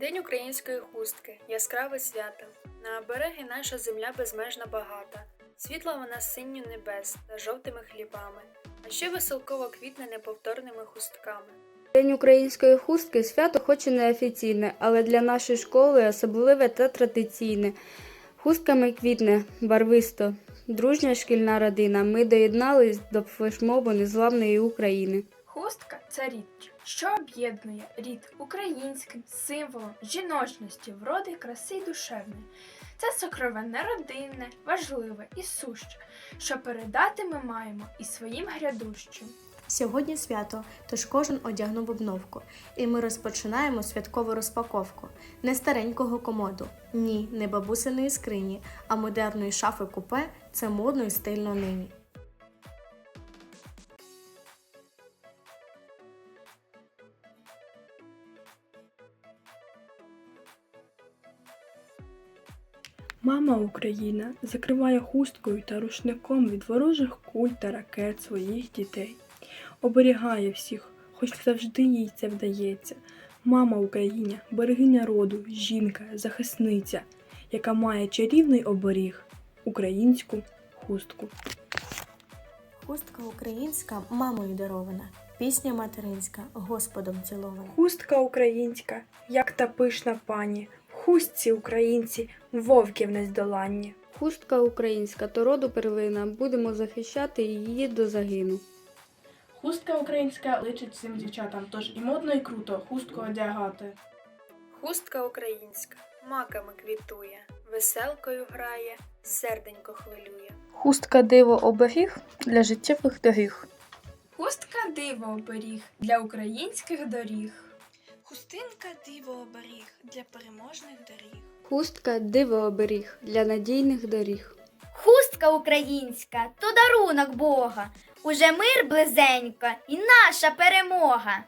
День української хустки яскраве свято. На береги наша земля безмежно багата. Світла вона синю небес та жовтими хлібами, а ще веселково квітне неповторними хустками. День української хустки свято хоч і не офіційне, але для нашої школи особливе та традиційне. Хустками квітне барвисто. Дружня шкільна родина. Ми доєднались до флешмобу незламної України. Хустка це річ, що об'єднує рід українським символом жіночності, вроди, краси й душевної. Це сокровенне родинне, важливе і суще, що передати ми маємо і своїм грядущим. Сьогодні свято, тож кожен одягнув обновку, і ми розпочинаємо святкову розпаковку не старенького комоду, ні, не бабусиної скрині, а модерної шафи купе це модно і стильно нині. Мама Україна закриває хусткою та рушником від ворожих куль та ракет своїх дітей. Оберігає всіх, хоч завжди їй це вдається. Мама Україна, берегиня роду, жінка, захисниця, яка має чарівний оберіг українську хустку. Хустка українська мамою дарована, пісня материнська Господом цілована. Хустка українська, як та пишна пані, хустці українці, вовків нездоланні. Хустка українська, то роду перлина. Будемо захищати її до загину. Хустка українська личить всім дівчатам, тож і модно, і круто хустку одягати. Хустка українська маками квітує, веселкою грає, серденько хвилює. Хустка диво оберіг для життєвих доріг. Хустка диво оберіг для українських доріг. Хустинка диво оберіг для переможних доріг. Хустка диво оберіг для надійних доріг. Хустка українська то дарунок Бога. Уже мир близенько і наша перемога.